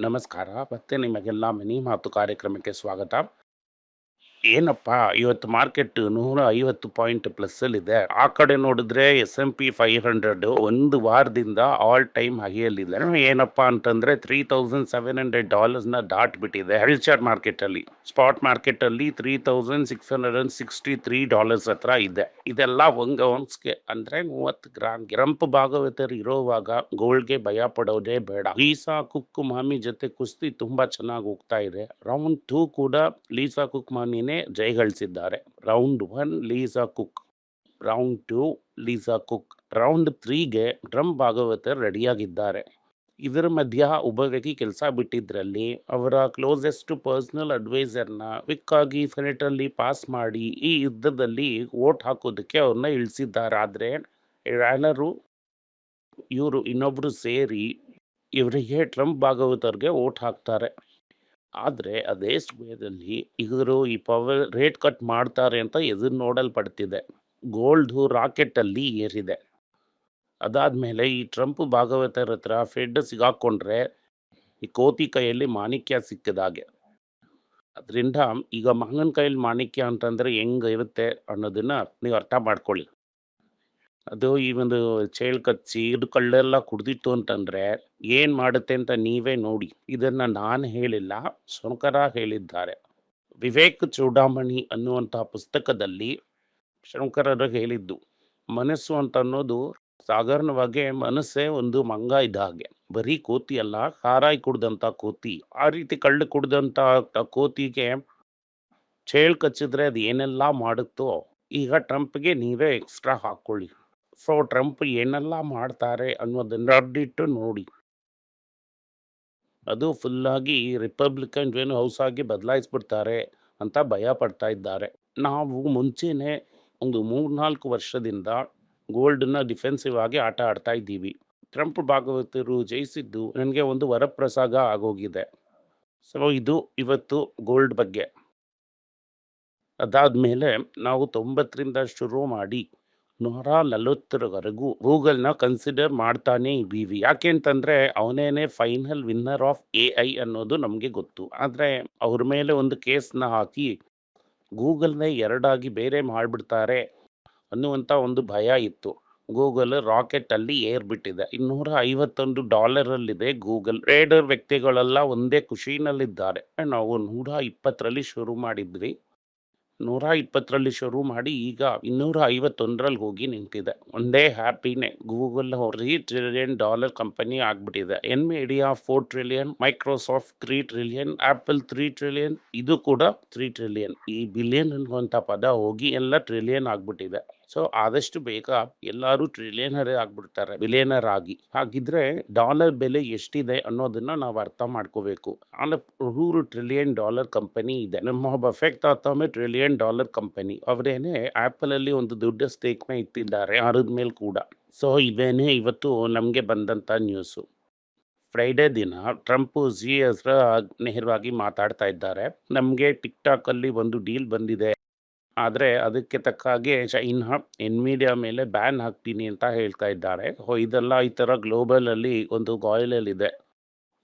ನಮಸ್ಕಾರ. ಮತ್ತೆ ನಿಮಗೆಲ್ಲ ಮನಿ ಮಾತು ಕಾರ್ಯಕ್ರಮಕ್ಕೆ ಸ್ವಾಗತ. ಏನಪ್ಪ, ಇವತ್ತು ಮಾರ್ಕೆಟ್ ನೂರ ಐವತ್ತು ಪಾಯಿಂಟ್ ಪ್ಲಸ್ ಅಲ್ಲಿ ಇದೆ ಆ ಕಡೆ ನೋಡಿದ್ರೆ S M P five hundred ಒಂದು ವಾರದಿಂದ ಆಲ್ ಟೈಮ್ ಹೈಯಲ್ಲಿದೆ ಏನಪ್ಪಾ ಅಂತಂದ್ರೆ ತ್ರೀ ತೌಸಂಡ್ ಸೆವೆನ್ ಹಂಡ್ರೆಡ್ ಡಾಲರ್ಸ್ನ ದಾಟ್ ಬಿಟ್ಟಿದೆ ಹೆಲ್ಚರ್ ಮಾರ್ಕೆಟ್ ಅಲ್ಲಿ. ಸ್ಪಾಟ್ ಮಾರ್ಕೆಟ್ ಅಲ್ಲಿ three thousand six hundred and sixty three dollars ಹತ್ರ ಇದೆ. ಇದೆಲ್ಲ ಒಂಗ ಒನ್ಸ್ಗೆ ಅಂದ್ರೆ ಮೂವತ್ತು ಗ್ರಾಮ್ ಗಿರಂಪ್ ಭಾಗವತರು ಇರೋವಾಗ ಗೋಲ್ಡ್ಗೆ ಭಯ ಪಡೋದೇ ಬೇಡ. ಲೀಸಾ ಕುಕ್ ಮಾಮಿ ಜೊತೆ ಕುಸ್ತಿ ತುಂಬಾ ಚೆನ್ನಾಗಿ ಹೋಗ್ತಾ ಇದೆ. ರೌಂಡ್ ಟೂ ಕೂಡ ಲೀಸಾ ಕುಕ್ ಮಾಮಿನೇ ಜೈ ಗಳಿಸಿದ್ದಾರೆ. Round one Lisa Cook. Round two Lisa Cook. Round ತ್ರೀಗೆ Trump ಭಾಗವತರ್ ರೆಡಿಯಾಗಿದ್ದಾರೆ. ಇದರ ಮಧ್ಯ ಒಬ್ಬ ಕೆಲಸ ಬಿಟ್ಟಿದ್ರಲ್ಲಿ ಅವರ ಕ್ಲೋಸೆಸ್ಟ್ ಪರ್ಸನಲ್ ಅಡ್ವೈಸರ್ನ ಕ್ವಿಕ್ ಆಗಿ ಪಾಸ್ ಮಾಡಿ ಈ ಯುದ್ಧದಲ್ಲಿ ವೋಟ್ ಹಾಕೋದಕ್ಕೆ ಅವ್ರನ್ನ ಇಳಿಸಿದ್ದಾರೆ. ಆದರೆ ಎಲ್ಲರೂ ಇವರು ಇನ್ನೊಬ್ಬರು ಸೇರಿ ಇವರಿಗೆ ಟ್ರಂಪ್ ಭಾಗವತರ್ಗೆ ವೋಟ್ ಹಾಕ್ತಾರೆ. ಆದರೆ ಅದೇ ಸಮಯದಲ್ಲಿ ಇವರು ಈ ಪವರ್ ರೇಟ್ ಕಟ್ ಮಾಡ್ತಾರೆ ಅಂತ ಎದುರು ನೋಡಲ್ಪಡ್ತಿದೆ. ಗೋಲ್ಡು ರಾಕೆಟಲ್ಲಿ ಏರಿದೆ. ಅದಾದ್ಮೇಲೆ ಈ ಟ್ರಂಪ್ ಭಾಗವತರ ಹತ್ರ ಫೆಡ್ ಸಿಗಾಕೊಂಡ್ರೆ ಈ ಕೋತಿ ಕೈಯಲ್ಲಿ ಮಾಣಿಕ್ಯ ಸಿಕ್ಕಿದಾಗೆ ಅದರಿಂದ ಈಗ ಮಗನ ಕೈಯಲ್ಲಿ ಮಾಣಿಕ್ಯ ಅಂತಂದರೆ ಹೆಂಗೆ ಇರುತ್ತೆ ಅನ್ನೋದನ್ನ ನೀವು ಅರ್ಥ ಮಾಡ್ಕೊಳ್ಳಿ. ಅದು ಈ ಒಂದು ಚೇಳ್ ಕಚ್ಚಿ ಇದು ಕಳ್ಳೆಲ್ಲ ಕುಡ್ದಿತ್ತು ಅಂತಂದ್ರೆ ಏನ್ ಮಾಡುತ್ತೆ ಅಂತ ನೀವೇ ನೋಡಿ. ಇದನ್ನ ನಾನು ಹೇಳಿಲ್ಲ ಶಂಕರ ಹೇಳಿದ್ದಾರೆ. ವಿವೇಕ್ ಚೂಡಾಮಣಿ ಅನ್ನುವಂತಹ ಪುಸ್ತಕದಲ್ಲಿ ಶಂಕರರು ಹೇಳಿದ್ದು. ಮನಸ್ಸು ಅಂತ ಅನ್ನೋದು ಸಾಧಾರಣವಾಗಿ ಮನಸ್ಸೇ ಒಂದು ಮಂಗ ಇದ್ದ ಹಾಗೆ. ಬರೀ ಕೋತಿ ಅಲ್ಲ ಹಾರಾಯಿ ಕುಡ್ದಂಥ ಕೋತಿ. ಆ ರೀತಿ ಕಳ್ಳು ಕುಡ್ದಂಥ ಕೋತಿಗೆ ಚೇಳು ಕಚ್ಚಿದ್ರೆ ಅದು ಏನೆಲ್ಲ ಮಾಡುತ್ತೋ, ಈಗ ಟ್ರಂಪ್ಗೆ ನೀವೇ ಎಕ್ಸ್ಟ್ರಾ ಹಾಕೊಳ್ಳಿ ಸೊ, ಟ್ರಂಪ್ ಏನೆಲ್ಲ ಮಾಡ್ತಾರೆ ಅನ್ನೋದನ್ನ ಅಡ್ಡಿಟ್ಟು ನೋಡಿ. ಅದು ಫುಲ್ಲಾಗಿ ರಿಪಬ್ಲಿಕನ್ ಏನು ಹೌಸ್ ಆಗಿ ಬದಲಾಯಿಸ್ಬಿಡ್ತಾರೆ ಅಂತ ಭಯ ಪಡ್ತಾ ಇದ್ದಾರೆ. ನಾವು ಮುಂಚೆನೆ ಒಂದು ಮೂರ್ನಾಲ್ಕು ವರ್ಷದಿಂದ ಗೋಲ್ಡನ್ನ ಡಿಫೆನ್ಸಿವ್ ಆಗಿ ಆಟ ಆಡ್ತಾ ಇದ್ದೀವಿ. ಟ್ರಂಪ್ ಭಾಗವತರು ಜಯಿಸಿದ್ದು ನನಗೆ ಒಂದು ವರಪ್ರಸಾದ ಆಗೋಗಿದೆ. ಸೊ, ಇದು ಇವತ್ತು ಗೋಲ್ಡ್ ಬಗ್ಗೆ. ಅದಾದ ಮೇಲೆ ನಾವು ತೊಂಬತ್ತರಿಂದ ಶುರು ಮಾಡಿ ನೂರ ನಲವತ್ತರವರೆಗೂ ಗೂಗಲ್ನ ಕನ್ಸಿಡರ್ ಮಾಡ್ತಾನೆ ಇದ್ದೀವಿ. ಯಾಕೆ ಅಂತಂದರೆ ಅವನೇನೆ final winner of A I ಅನ್ನೋದು ನಮಗೆ ಗೊತ್ತು. ಆದರೆ ಅವ್ರ ಮೇಲೆ ಒಂದು ಕೇಸ್ನ ಹಾಕಿ ಗೂಗಲ್ನ ಎರಡಾಗಿ ಬೇರೆ ಮಾಡಿಬಿಡ್ತಾರೆ ಅನ್ನುವಂಥ ಒಂದು ಭಯ ಇತ್ತು. ಗೂಗಲ್ ರಾಕೆಟ್ ಅಲ್ಲಿ ಏರ್ಬಿಟ್ಟಿದೆ. ಇನ್ನೂರ ಐವತ್ತೊಂದು ಡಾಲರ್ ಅಲ್ಲಿದೆ ಗೂಗಲ್. ರೇಡರ್ ವ್ಯಕ್ತಿಗಳೆಲ್ಲ ಒಂದೇ ಖುಷಿನಲ್ಲಿದ್ದಾರೆ. ನಾವು ನೂರ ಇಪ್ಪತ್ತರಲ್ಲಿ ಶುರು ಮಾಡಿದ್ವಿ. ನೂರ ಇಪ್ಪತ್ತರಲ್ಲಿ ಶುರು ಮಾಡಿ ಈಗ ಇನ್ನೂರ ಐವತ್ತೊಂದರಲ್ಲಿ ಹೋಗಿ ನಿಂತಿದೆ. ಒಂದೇ ಹ್ಯಾಪಿನೇ. Google three trillion dollar company ಆಗ್ಬಿಟ್ಟಿದೆ. Nvidia four trillion Microsoft three trillion Apple three trillion ಇದು ಕೂಡ ತ್ರೀ ಟ್ರಿಲಿಯನ್ ಈ ಬಿಲಿಯನ್ ಅನ್ನುವಂಥ ಪದ ಹೋಗಿ ಎಲ್ಲ ಟ್ರಿಲಿಯನ್ ಆಗ್ಬಿಟ್ಟಿದೆ. ಸೊ, ಆದಷ್ಟು ಬೇಗ ಎಲ್ಲರೂ ಟ್ರಿಲಿಯನರೇ ಆಗ್ಬಿಡ್ತಾರೆ ಬಿಲಿಯನರ್ ಆಗಿ. ಹಾಗಿದ್ರೆ ಡಾಲರ್ ಬೆಲೆ ಎಷ್ಟಿದೆ ಅನ್ನೋದನ್ನ ನಾವು ಅರ್ಥ ಮಾಡ್ಕೋಬೇಕು. ನೂರು ಟ್ರಿಲಿಯನ್ ಡಾಲರ್ ಕಂಪನಿ ಇದೆ. ನಮ್ಮ ಬಫೆಕ್ಟ್ ತಾತಮ್ಮೆ ಟ್ರಿಲಿಯನ್ ಡಾಲರ್ ಕಂಪನಿ. ಅವರೇನೆ ಆಪಲ್ ಅಲ್ಲಿ ಒಂದು ದೊಡ್ಡ ಸ್ಟೇಕ್ನ ಇಟ್ಟಿದ್ದಾರೆ ಅರದ ಮೇಲೆ ಕೂಡ. ಸೊ, ಇದೇನೆ ಇವತ್ತು ನಮಗೆ ಬಂದಂತ ನ್ಯೂಸು. ಫ್ರೈಡೇ ದಿನ ಟ್ರಂಪ್ ಜಿ ಹೆಸರ ನೇರವಾಗಿ ಮಾತಾಡ್ತಾ ಇದ್ದಾರೆ. ನಮಗೆ ಟಿಕ್ ಟಾಕ್ ಅಲ್ಲಿ ಒಂದು ಡೀಲ್ ಬಂದಿದೆ. ಆದರೆ ಅದಕ್ಕೆ ತಕ್ಕ ಹಾಗೆ ಚೈನಾ ಎನ್ಮೀಡಿಯಾ ಮೇಲೆ ಬ್ಯಾನ್ ಹಾಕ್ತೀನಿ ಅಂತ ಹೇಳ್ತಾ ಇದ್ದಾರೆ. ಇದೆಲ್ಲ ಈ ಥರ ಗ್ಲೋಬಲಲ್ಲಿ ಒಂದು ಬಾಯ್ಲಲ್ಲಿದೆ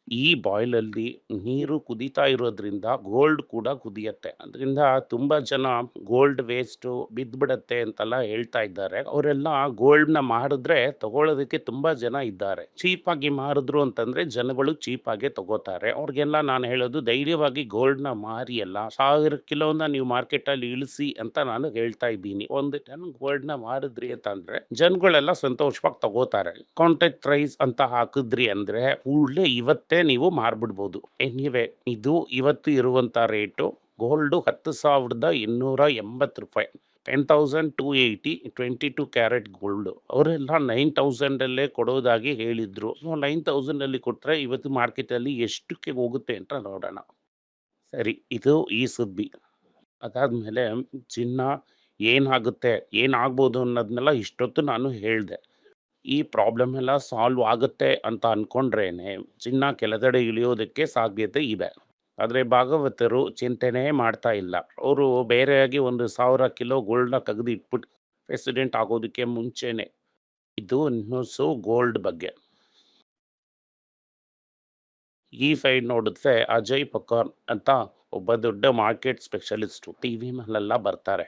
ಈ ಬಾಯ್ಲಲ್ಲಿ ನೀರು ಕುದೀತಾ ಇರೋದ್ರಿಂದ ಗೋಲ್ಡ್ ಕೂಡ ಕುದಿಯತ್ತೆ. ಅದರಿಂದ ತುಂಬ ಜನ ಗೋಲ್ಡ್ ವೇಸ್ಟು ಬಿದ್ದುಬಿಡತ್ತೆ ಅಂತೆಲ್ಲ ಹೇಳ್ತಾ ಇದ್ದಾರೆ. ಅವರೆಲ್ಲ ಗೋಲ್ಡ್ನ ಮಾರಿದ್ರೆ ತಗೊಳ್ಳೋದಕ್ಕೆ ತುಂಬ ಜನ ಇದ್ದಾರೆ. ಚೀಪಾಗಿ ಮಾರಿದ್ರು ಅಂತಂದ್ರೆ ಜನಗಳು ಚೀಪಾಗೆ ತಗೋತಾರೆ. ಅವ್ರಿಗೆಲ್ಲ ನಾನು ಹೇಳೋದು ಧೈರ್ಯವಾಗಿ ಗೋಲ್ಡ್ನ ಮಾರಿ ಅಲ್ಲ ಸಾವಿರ ಕಿಲೋನ ನೀವು ಮಾರ್ಕೆಟಲ್ಲಿ ಇಳಿಸಿ ಅಂತ ನಾನು ಹೇಳ್ತಾ ಇದ್ದೀನಿ. ಒಂದು ಟನ್ ಗೋಲ್ಡ್ನ ಮಾರಿದ್ರಿ ಅಂತಂದ್ರೆ ಜನಗಳೆಲ್ಲ ಸಂತೋಷವಾಗಿ ತಗೋತಾರೆ. ಕಾಂಟ್ಯಾಕ್ಟ್ ಪ್ರೈಸ್ ಅಂತ ಹಾಕಿದ್ರಿ ಅಂದ್ರೆ ಕೂಡಲೇ ಇವತ್ತೇ ನೀವು ಮಾರ್ಬಿಡ್ಬೋದು. ಎನಿವೆ ಇದು ಇವತ್ತು ಇರುವಂಥ ರೇಟು ಗೋಲ್ಡು ಹತ್ತು ಸಾವಿರದ ಇನ್ನೂರ ಎಂಬತ್ತು ರೂಪಾಯಿ. Ten thousand two eighty twenty two carat gold ಅವರೆಲ್ಲ ನೈನ್ ತೌಸಂಡಲ್ಲೇ ಕೊಡೋದಾಗಿ ಹೇಳಿದರು. ಸೊ ನೈನ್ ತೌಸಂಡಲ್ಲಿ ಕೊಟ್ಟರೆ ಇವತ್ತು ಮಾರ್ಕೆಟಲ್ಲಿ ಎಷ್ಟಕ್ಕೆ ಹೋಗುತ್ತೆ ಅಂತ ನೋಡೋಣ. ಸರಿ, ಇದು ಈ ಸುದ್ದಿ. ಅದಾದಮೇಲೆ ಚಿನ್ನ ಏನಾಗುತ್ತೆ, ಏನಾಗ್ಬೋದು ಅನ್ನೋದನ್ನೆಲ್ಲ ಇಷ್ಟೊತ್ತು ನಾನು ಹೇಳಿದೆ. ಈ ಪ್ರಾಬ್ಲಮ್ ಎಲ್ಲ ಸಾಲ್ವ್ ಆಗುತ್ತೆ ಅಂತ ಅಂದ್ಕೊಂಡ್ರೇನೆ ಚಿನ್ನ ಕೆಲದಡೆ ಇಳಿಯೋದಕ್ಕೆ ಸಾಧ್ಯತೆ ಇದೆ. ಆದರೆ ಭಾಗವತರು ಚಿಂತೆನೇ ಮಾಡ್ತಾ ಇಲ್ಲ. ಅವರು ಬೇರೆಯಾಗಿ ಒಂದು ಸಾವಿರ ಕಿಲೋ ಗೋಲ್ಡ್ನ ತೆಗೆದು ಇಟ್ಬಿಟ್ಟು ಪ್ರೆಸಿಡೆಂಟ್ ಆಗೋದಕ್ಕೆ ಮುಂಚೆನೆ ಇದು ನ್ಯೂಸು ಗೋಲ್ಡ್ ಬಗ್ಗೆ. ಈ ಫೈಲ್ ನೋಡಿದ್ರೆ ಅಜಯ್ ಪಕಾರ್ ಅಂತ ಒಬ್ಬ ದೊಡ್ಡ ಮಾರ್ಕೆಟ್ ಸ್ಪೆಷಲಿಸ್ಟು ಟಿ ವಿ ಮೇಲೆಲ್ಲ ಬರ್ತಾರೆ.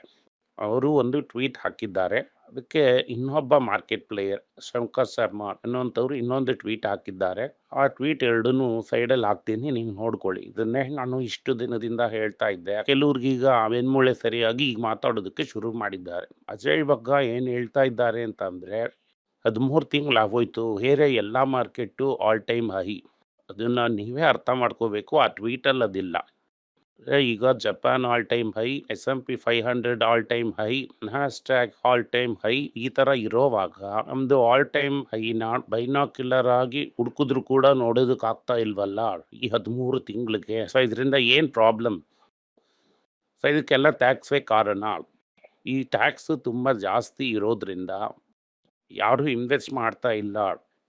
ಅವರು ಒಂದು ಟ್ವೀಟ್ ಹಾಕಿದ್ದಾರೆ. ಅದಕ್ಕೆ ಇನ್ನೊಬ್ಬ ಮಾರ್ಕೆಟ್ ಪ್ಲೇಯರ್ ಶಂಕರ್ ಶರ್ಮಾ ಅನ್ನೋಂಥವ್ರು ಇನ್ನೊಂದು ಟ್ವೀಟ್ ಹಾಕಿದ್ದಾರೆ. ಆ ಟ್ವೀಟ್ ಎರಡನ್ನೂ ಸೈಡಲ್ಲಿ ಹಾಕ್ತೀನಿ ನೀವು ನೋಡ್ಕೊಳ್ಳಿ. ಇದನ್ನೇ ನಾನು ಇಷ್ಟು ದಿನದಿಂದ ಹೇಳ್ತಾ ಇದ್ದೆ. ಕೆಲವ್ರಿಗೀಗ ಬೆನ್ಮೂಳೆ ಸರಿಯಾಗಿ ಈಗ ಮಾತಾಡೋದಕ್ಕೆ ಶುರು ಮಾಡಿದ್ದಾರೆ. ಅಜಯ್ ಬಗ್ಗ ಏನು ಹೇಳ್ತಾ ಇದ್ದಾರೆ ಅಂತಂದರೆ, ಹದಿಮೂರು ತಿಂಗಳು ಆಗೋಯ್ತು ಹೇರೆ ಎಲ್ಲ ಮಾರ್ಕೆಟು ಆಲ್ ಟೈಮ್ ಹೈ ಅದನ್ನು ನೀವೇ ಅರ್ಥ ಮಾಡ್ಕೋಬೇಕು, ಆ ಟ್ವೀಟಲ್ಲಿ ಅದಿಲ್ಲ. ಈಗ Japan all time high S M P five hundred all time high hashtag all time high ಈ ಥರ ಇರೋವಾಗ ನಮ್ಮದು ಆಲ್ ಟೈಮ್ ಹೈ ಹೈನ ಬೈನಾಕ್ಯುಲರ್ ಆಗಿ ಹುಡುಕಿದ್ರು ಕೂಡ ನೋಡೋದಕ್ಕೆ ಆಗ್ತಾ ಇಲ್ವಲ್ಲ? ಈ ಹದಿಮೂರು ತಿಂಗಳಿಗೆ. ಸೊ ಇದರಿಂದ ಏನು ಪ್ರಾಬ್ಲಮ್ ಸೊ ಇದಕ್ಕೆಲ್ಲ ಟ್ಯಾಕ್ಸೇ ಕಾರಣ. ಈ ಟ್ಯಾಕ್ಸ್ ತುಂಬ ಜಾಸ್ತಿ ಇರೋದ್ರಿಂದ ಯಾರು ಇನ್ವೆಸ್ಟ್ ಮಾಡ್ತಾ ಇಲ್ಲ.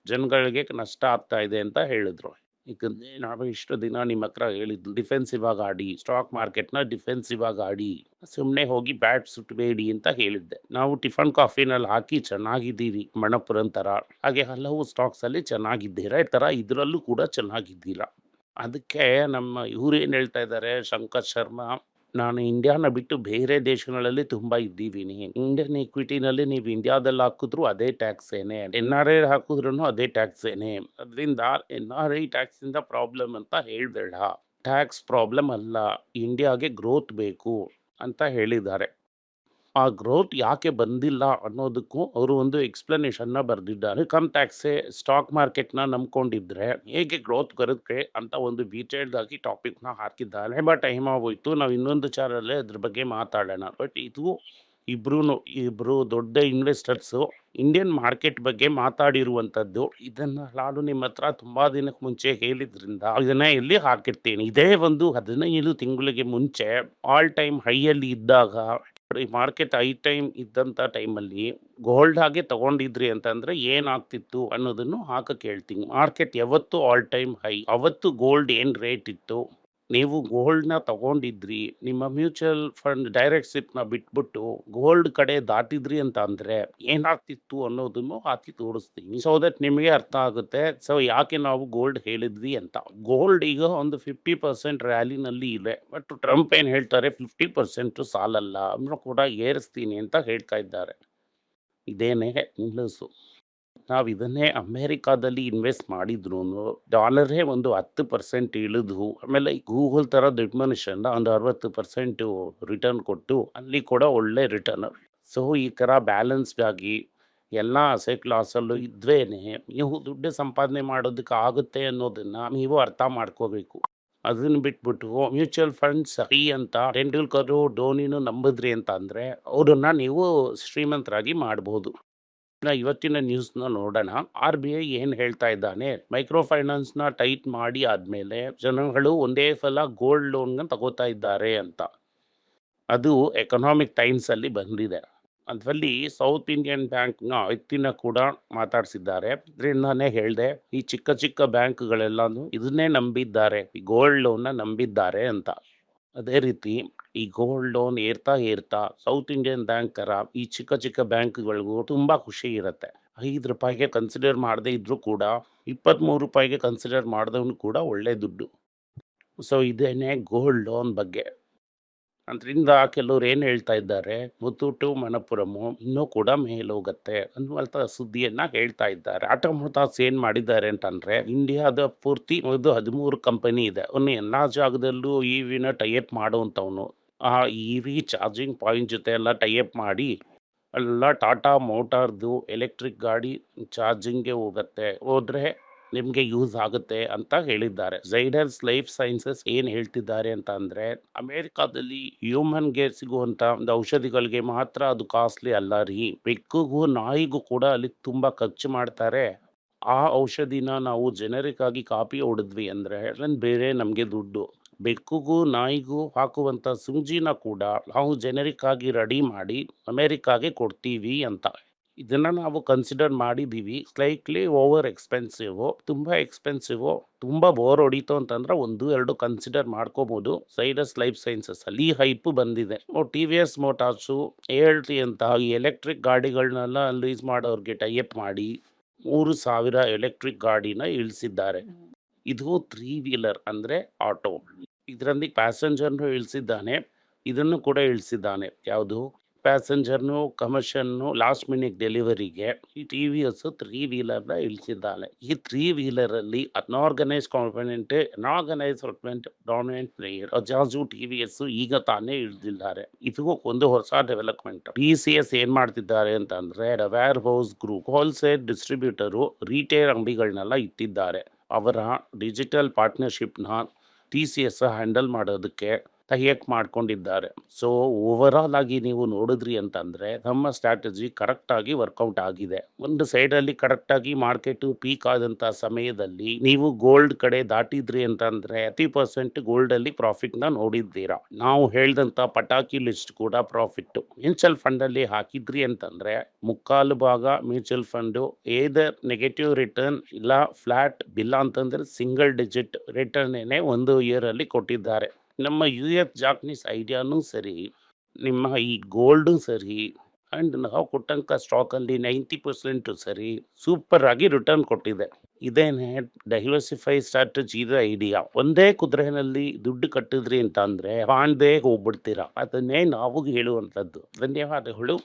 ಜನಗಳಿಗೆ ನಷ್ಟ ಆಗ್ತಾ ಇದೆ ಅಂತ ಹೇಳಿದ್ರು. ಯಾಕಂದ್ರೆ ನಾವು ಇಷ್ಟು ದಿನ ನಿಮ್ಮ ಹತ್ರ ಹೇಳಿದ್ದು ಡಿಫೆನ್ಸಿವ್ ಆಗಿ ಆಡಿ, ಸ್ಟಾಕ್ ಮಾರ್ಕೆಟ್ನ ಡಿಫೆನ್ಸಿವ್ ಆಗಿ ಆಡಿ ಸುಮ್ಮನೆ ಹೋಗಿ ಬ್ಯಾಟ್ ಸುಟ್ಟಬೇಡಿ ಅಂತ ಹೇಳಿದ್ದೆ. ನಾವು ಟಿಫನ್ ಕಾಫಿನಲ್ಲಿ ಹಾಕಿ ಚೆನ್ನಾಗಿದ್ದೀರಿ ಮಣಪುರಂ ಥರ ಹಾಗೆ ಹಲವು ಸ್ಟಾಕ್ಸಲ್ಲಿ ಚೆನ್ನಾಗಿದ್ದೀರಾ ಈ ಥರ ಇದರಲ್ಲೂ ಕೂಡ ಚೆನ್ನಾಗಿದ್ದೀರಾ? ಅದಕ್ಕೆ ನಮ್ಮ ಇವ್ರು ಏನು ಹೇಳ್ತಾ ಇದ್ದಾರೆ ಶಂಕರ್ ಶರ್ಮಾ ನಾನು ಇಂಡಿಯಾನ ಬಿಟ್ಟು ಬೇರೆ ದೇಶಗಳಲ್ಲಿ ತುಂಬ ಇದ್ದೀವಿನಿ. ಇಂಡಿಯನ್ ಇಕ್ವಿಟಿನಲ್ಲಿ ನೀವು ಇಂಡಿಯಾದಲ್ಲಿ ಹಾಕಿದ್ರು ಅದೇ ಟ್ಯಾಕ್ಸ್ ಏನೇ ಎನ್ ಆರ್ ಐ ಹಾಕಿದ್ರು ಅದೇ ಟ್ಯಾಕ್ಸ್ ಏನೇ. ಅದರಿಂದ ಎನ್ ಆರ್ ಐ ಟ್ಯಾಕ್ಸಿಂದ ಪ್ರಾಬ್ಲಮ್ ಅಂತ ಹೇಳಬೇಡ. ಟ್ಯಾಕ್ಸ್ ಪ್ರಾಬ್ಲಮ್ ಅಲ್ಲ. ಇಂಡಿಯಾಗೆ ಗ್ರೋತ್ ಬೇಕು ಅಂತ ಹೇಳಿದ್ದಾರೆ. ಆ ಗ್ರೋತ್ ಯಾಕೆ ಬಂದಿಲ್ಲ ಅನ್ನೋದಕ್ಕೂ ಅವರು ಒಂದು ಎಕ್ಸ್ಪ್ಲನೇಷನ್ನ ಬರೆದಿದ್ದಾರೆ. ಕಮ್ ಟ್ಯಾಕ್ಸೆ ಸ್ಟಾಕ್ ಮಾರ್ಕೆಟ್ನ ನಂಬ್ಕೊಂಡಿದ್ರೆ ಹೇಗೆ ಗ್ರೋತ್ ಬರುತ್ತೆ ಅಂತ ಒಂದು ಡೀಟೇಲ್ಡ್ ಆಗಿ ಟಾಪಿಕ್ನ ಹಾಕಿದ್ದಾರೆ ಬಟ್ ಟೈಮ್ ಆಗೋಯ್ತು, ನಾವು ಇನ್ನೊಂದು ಚಾನಲ್ಲೇ ಅದ್ರ ಬಗ್ಗೆ ಮಾತಾಡೋಣ. ಬಟ್ ಇದು ಇಬ್ರು ಇಬ್ಬರು ದೊಡ್ಡ ಇನ್ವೆಸ್ಟರ್ಸು ಇಂಡಿಯನ್ ಮಾರ್ಕೆಟ್ ಬಗ್ಗೆ ಮಾತಾಡಿರುವಂಥದ್ದು. ಇದನ್ನು ನಾನು ನಿಮ್ಮ ಹತ್ರ ತುಂಬ ದಿನಕ್ಕೆ ಮುಂಚೆ ಹೇಳಿದ್ರಿಂದ ಇದನ್ನು ಎಲ್ಲಿ ಹಾಕಿರ್ತೀನಿ? ಇದೇ ಒಂದು ಹದಿನೈದು ತಿಂಗಳಿಗೆ ಮುಂಚೆ ಆಲ್ ಟೈಮ್ ಹೈಯಲ್ಲಿ ಇದ್ದಾಗ ಈ ಮಾರ್ಕೆಟ್ ಐ ಟೈಮ್ ಇದ್ದಂಥ ಟೈಮಲ್ಲಿ ಗೋಲ್ಡ್ ಹಾಗೆ ತಗೊಂಡಿದ್ರಿ ಅಂತಂದ್ರೆ ಏನಾಗ್ತಿತ್ತು ಅನ್ನೋದನ್ನು ಹಾಕಕ್ಕೆ ಹೇಳ್ತೀನಿ. ಮಾರ್ಕೆಟ್ ಯಾವತ್ತು ಆಲ್ ಟೈಮ್ ಹೈ ಅವತ್ತು ಗೋಲ್ಡ್ ಏನು ರೇಟ್ ಇತ್ತು? ನೀವು ಗೋಲ್ಡ್ನ ತಗೊಂಡಿದ್ರಿ, ನಿಮ್ಮ ಮ್ಯೂಚುವಲ್ ಫಂಡ್ ಡೈರೆಕ್ಟ್ ಸಿಪ್ನ ಬಿಟ್ಬಿಟ್ಟು ಗೋಲ್ಡ್ ಕಡೆ ದಾಟಿದ್ರಿ ಅಂತ ಅಂದರೆ ಏನಾಗ್ತಿತ್ತು ಅನ್ನೋದನ್ನು ಹಾಕಿ ತೋರಿಸ್ತೀನಿ. ಸೊ ದಟ್ ನಿಮಗೆ ಅರ್ಥ ಆಗುತ್ತೆ. ಸೊ ಯಾಕೆ ನಾವು ಗೋಲ್ಡ್ ಹೇಳಿದ್ವಿ ಅಂತ. ಗೋಲ್ಡ್ ಈಗ ಒಂದು ಫಿಫ್ಟಿ ಪರ್ಸೆಂಟ್ ರ್ಯಾಲಿನಲ್ಲಿ ಇದೆ. ಬಟ್ ಟ್ರಂಪ್ ಏನು ಹೇಳ್ತಾರೆ? ಫಿಫ್ಟಿ ಪರ್ಸೆಂಟು ಸಾಲಲ್ಲ. ಕೂಡ ಏರಿಸ್ತೀನಿ ಅಂತ ಹೇಳ್ತಾ ಇದ್ದಾರೆ. ಇದೇನೇ ನಿಲ್ಲಿಸು. ನಾವು ಇದನ್ನೇ ಅಮೇರಿಕಾದಲ್ಲಿ ಇನ್ವೆಸ್ಟ್ ಮಾಡಿದ್ರು ಡಾಲರೇ ಒಂದು ಹತ್ತು ಪರ್ಸೆಂಟ್ ಇಳಿದು, ಆಮೇಲೆ ಗೂಗಲ್ ಥರ ದೊಡ್ಡ ಮನುಷ್ಯನ ಒಂದು ಅರವತ್ತು ಪರ್ಸೆಂಟು ರಿಟರ್ನ್ ಕೊಟ್ಟು ಅಲ್ಲಿ ಕೂಡ ಒಳ್ಳೆ ರಿಟರ್ನ್ ಸೊ ಈ ಥರ ಬ್ಯಾಲೆನ್ಸ್ಡ್ ಆಗಿ ಎಲ್ಲ ಅಸೆ ಕ್ಲಾಸಲ್ಲೂ ಇದ್ವೇನೆ ನೀವು ದುಡ್ಡು ಸಂಪಾದನೆ ಮಾಡೋದಕ್ಕೆ ಆಗುತ್ತೆ ಅನ್ನೋದನ್ನು ನೀವು ಅರ್ಥ ಮಾಡ್ಕೋಬೇಕು. ಅದನ್ನ ಬಿಟ್ಬಿಟ್ಟು ಮ್ಯೂಚುವಲ್ ಫಂಡ್ ಸರಿ ಅಂತ ತೆಂಡೂಲ್ಕರು ಧೋನಿನೂ ನಂಬಿದ್ರಿ ಅಂತ ಅಂದರೆ ಅವರನ್ನು ನೀವು ಶ್ರೀಮಂತರಾಗಿ ಮಾಡ್ಬೋದು. ನಾ ಇವತ್ತಿನ ನ್ಯೂಸ್ನ ನೋಡೋಣ. ಆರ್ ಬಿ ಐ ಏನು ಹೇಳ್ತಾ ಇದ್ದಾನೆ? ಮೈಕ್ರೋ ಫೈನಾನ್ಸ್ನ ಟೈಟ್ ಮಾಡಿ ಆದಮೇಲೆ ಜನಗಳು ಒಂದೇ ಸಲ ಗೋಲ್ಡ್ ಲೋನ್ನ ತಗೋತಾ ಇದ್ದಾರೆ ಅಂತ. ಅದು ಎಕನಾಮಿಕ್ ಟೈಮ್ಸಲ್ಲಿ ಬಂದಿದೆ. ಅದರಲ್ಲಿ ಸೌತ್ ಇಂಡಿಯನ್ ಬ್ಯಾಂಕ್ನ ವ್ಯಕ್ತಿನ ಕೂಡ ಮಾತಾಡಿಸಿದ್ದಾರೆ. ಇದರಿಂದಾನೇ ಹೇಳಿದೆ, ಈ ಚಿಕ್ಕ ಚಿಕ್ಕ ಬ್ಯಾಂಕ್ಗಳೆಲ್ಲನೂ ಇದನ್ನೇ ನಂಬಿದ್ದಾರೆ, ಈ ಗೋಲ್ಡ್ ಲೋನ್ನ ನಂಬಿದ್ದಾರೆ ಅಂತ. ಅದೇ ರೀತಿ ಈ ಗೋಲ್ಡ್ ಲೋನ್ ಏರ್ತಾ ಏರ್ತಾ ಸೌತ್ ಇಂಡಿಯನ್ ಬ್ಯಾಂಕ್ ಕರ ಈ ಚಿಕ್ಕ ಚಿಕ್ಕ ಬ್ಯಾಂಕ್ಗಳಿಗೂ ತುಂಬ ಖುಷಿ ಇರುತ್ತೆ. ಐದು ರೂಪಾಯಿಗೆ ಕನ್ಸಿಡರ್ ಮಾಡದೇ ಇದ್ದರೂ ಕೂಡ ಇಪ್ಪತ್ತ್ಮೂರು ರೂಪಾಯಿಗೆ ಕನ್ಸಿಡರ್ ಮಾಡಿದವನು ಕೂಡ ಒಳ್ಳೆ ದುಡ್ಡು. ಸೊ ಇದೇನೆ ಗೋಲ್ಡ್ ಲೋನ್ ಬಗ್ಗೆ. ಅದರಿಂದ ಕೆಲವ್ರು ಏನು ಹೇಳ್ತಾ ಇದ್ದಾರೆ, ಮುತ್ತೂಟು, ಮಣಪುರಮು ಇನ್ನೂ ಕೂಡ ಮೇಲೋಗತ್ತೆ ಅನ್ನುವಂಥ ಸುದ್ದಿಯನ್ನು ಹೇಳ್ತಾ ಇದ್ದಾರೆ. ಆಟೋ ಮೋಟಾರ್ಸ್ ಏನು ಮಾಡಿದ್ದಾರೆ ಅಂತಂದ್ರೆ, ಇಂಡಿಯಾದ ಪೂರ್ತಿ ಒಂದು ಹದಿಮೂರು ಕಂಪನಿ ಇದೆ. ಅವನು ಎಲ್ಲ ಜಾಗದಲ್ಲೂ ಇ ವಿನ ಟೈಅಪ್ ಮಾಡುವಂಥವನು. ಆ ಇ ವಿ ಚಾರ್ಜಿಂಗ್ ಪಾಯಿಂಟ್ ಜೊತೆ ಎಲ್ಲ ಟೈಅಪ್ ಮಾಡಿ ಎಲ್ಲ ಟಾಟಾ ಮೋಟಾರ್ದು ಎಲೆಕ್ಟ್ರಿಕ್ ಗಾಡಿ ಚಾರ್ಜಿಂಗ್ಗೆ ಹೋಗುತ್ತೆ. ಹೋದ್ರೆ ನಿಮಗೆ ಯೂಸ್ ಆಗುತ್ತೆ ಅಂತ ಹೇಳಿದ್ದಾರೆ. ಝೈಡರ್ಸ್ ಲೈಫ್ ಸೈನ್ಸಸ್ ಏನು ಹೇಳ್ತಿದ್ದಾರೆ ಅಂತ ಅಂದರೆ, ಅಮೇರಿಕಾದಲ್ಲಿ ಹ್ಯೂಮನ್ಗೆ ಸಿಗುವಂಥ ಒಂದು ಔಷಧಿಗಳಿಗೆ ಮಾತ್ರ ಅದು ಕಾಸ್ಟ್ಲಿ ಅಲ್ಲ ರೀ. ಬೆಕ್ಕಿಗೂ ನಾಯಿಗೂ ಕೂಡ ಅಲ್ಲಿ ತುಂಬ ಖರ್ಚು ಮಾಡ್ತಾರೆ. ಆ ಔಷಧಿನ ನಾವು ಜನರಿಕ್ ಆಗಿ ಕಾಪಿ ಹೊಡೆದ್ವಿ ಅಂದರೆ ಬೇರೆ ನಮಗೆ ದುಡ್ಡು. ಬೆಕ್ಕುಗೂ ನಾಯಿಗೂ ಹಾಕುವಂಥ ಸುಂಜಿನ ಕೂಡ ನಾವು ಜನರಿಕ್ ಆಗಿ ರೆಡಿ ಮಾಡಿ ಅಮೇರಿಕಾಗೆ ಕೊಡ್ತೀವಿ ಅಂತ. ಇದನ್ನ ನಾವು ಕನ್ಸಿಡರ್ ಮಾಡಿದ್ದೀವಿ ಸ್ಲೈಟ್ಲಿ ಓವರ್ ಎಕ್ಸ್ಪೆನ್ಸಿವ್ ತುಂಬ ಎಕ್ಸ್ಪೆನ್ಸಿವ್ ತುಂಬ ಬೋರ್ ಹೊಡಿತು ಅಂತಂದ್ರೆ ಒಂದು, ಎರಡು ಕನ್ಸಿಡರ್ ಮಾಡ್ಕೋಬಹುದು ಸೈಡಸ್ ಲೈಫ್ ಸೈನ್ಸಸ್ ಅಲ್ಲಿ ಹೈಪ್ ಬಂದಿದೆ. ಟಿ ವಿ ಎಸ್ ಮೋಟಾರ್ಸು ಹೇಳ್ತಿ ಅಂತ ಈ ಎಲೆಕ್ಟ್ರಿಕ್ ಗಾಡಿಗಳನ್ನೆಲ್ಲ ಲೀಸ್ ಮಾಡೋರಿಗೆ ಟೈಅಪ್ ಮಾಡಿ ಮೂರು ಸಾವಿರ ಎಲೆಕ್ಟ್ರಿಕ್ ಗಾಡಿನ ಇಳಿಸಿದ್ದಾರೆ. ಇದು ತ್ರೀ ವೀಲರ್ ಅಂದರೆ ಆಟೋ ಇದರಲ್ಲಿ ಪ್ಯಾಸೆಂಜರ್ನು ಇಳಿಸಿದ್ದಾನೆ, ಇದನ್ನು ಕೂಡ ಇಳಿಸಿದ್ದಾನೆ. ಯಾವುದು? ಪ್ಯಾಸೆಂಜರ್ನು ಕಮರ್ಷನ್ನು ಲಾಸ್ಟ್ ಮಿನಿಟ್ ಡೆಲಿವರಿಗೆ ಈ ಟಿ ವಿ ಎಸ್ ತ್ರೀ ವೀಲರ್ನ ಇಳಿಸಿದ್ದಾನೆ ಈ three ವೀಲರಲ್ಲಿ unorganise component unorganise dominant player ಅಜಾಜು T V S ಈಗ ತಾನೇ ಇಳಿದಿದ್ದಾರೆ. ಇದು ಒಂದು ಹೊಸ ಡೆವಲಪ್ಮೆಂಟ್ ಟಿ ಸಿ ಎಸ್ ಏನ್ ಮಾಡ್ತಿದ್ದಾರೆ ಅಂತಂದ್ರೆ warehouse group wholesale distributor retail ಅಂಗಡಿಗಳನ್ನೆಲ್ಲ ಇಟ್ಟಿದ್ದಾರೆ. ಅವರ ಡಿಜಿಟಲ್ ಪಾರ್ಟ್ನರ್ಶಿಪ್ನ ಟಿ ಸಿ ಎಸ್ ಹ್ಯಾಂಡಲ್ ಮಾಡೋದಕ್ಕೆ ತಹ್ಯಕ್ ಮಾಡ್ಕೊಂಡಿದ್ದಾರೆ. ಸೊ ಓವರಾಲ್ ಆಗಿ ನೀವು ನೋಡಿದ್ರಿ ಅಂತಂದ್ರೆ, ನಮ್ಮ ಸ್ಟ್ರಾಟಜಿ ಕರೆಕ್ಟ್ ಆಗಿ ವರ್ಕೌಟ್ ಆಗಿದೆ. ಒಂದು ಸೈಡ್ ಅಲ್ಲಿ ಕರೆಕ್ಟ್ ಆಗಿ ಮಾರ್ಕೆಟ್ ಪೀಕ್ ಆದಂತ ಸಮಯದಲ್ಲಿ ನೀವು ಗೋಲ್ಡ್ ಕಡೆ ದಾಟಿದ್ರಿ ಅಂತಂದ್ರೆ ಅತಿ ಪರ್ಸೆಂಟ್ ಗೋಲ್ಡ್ ಅಲ್ಲಿ ಪ್ರಾಫಿಟ್ನ ನೋಡಿದ್ದೀರಾ? ನಾವು ಹೇಳ್ದಂಥ ಪಟಾಕಿ ಲಿಸ್ಟ್ ಕೂಡ ಪ್ರಾಫಿಟ್ ಮ್ಯೂಚುವಲ್ ಫಂಡ್ ಅಲ್ಲಿ ಹಾಕಿದ್ರಿ ಅಂತಂದ್ರೆ, ಮುಕ್ಕಾಲು ಭಾಗ mutual fund either negative return ಇಲ್ಲ ಫ್ಲಾಟ್ ಬಿಲ್ಲ ಅಂತಂದ್ರೆ ಸಿಂಗಲ್ ಡಿಜಿಟ್ ರಿಟರ್ನ್ ಒಂದು ಇಯರ್ ಅಲ್ಲಿ ಕೊಟ್ಟಿದ್ದಾರೆ. ನಮ್ಮ ಯು ಎಫ್ ಜಾಕ್ನೀಸ್ ಐಡಿಯಾನೂ ಸರಿ, ನಿಮ್ಮ ಈ ಗೋಲ್ಡು ಸರಿ ಆ್ಯಂಡ್ ನಾವು ಕೊಟ್ಟಂಥ ಸ್ಟಾಕಲ್ಲಿ ನೈಂಟಿ ಪರ್ಸೆಂಟು ಸರಿ ಸೂಪರ್ ಆಗಿ ರಿಟರ್ನ್ ಕೊಟ್ಟಿದೆ. ಇದೇನೆ ಡೈವರ್ಸಿಫೈ ಸ್ಟ್ರಾಟಜಿ ಇದು ಐಡಿಯಾ ಒಂದೇ ಕುದುರೆನಲ್ಲಿ ದುಡ್ಡು ಕಟ್ಟಿದ್ರಿ ಅಂತ ಅಂದರೆ ಕಾಣ್ದೇ ಹೋಗ್ಬಿಡ್ತೀರಾ? ಅದನ್ನೇ ನಾವು ಹೇಳುವಂಥದ್ದು. ಧನ್ಯವಾದಗಳು.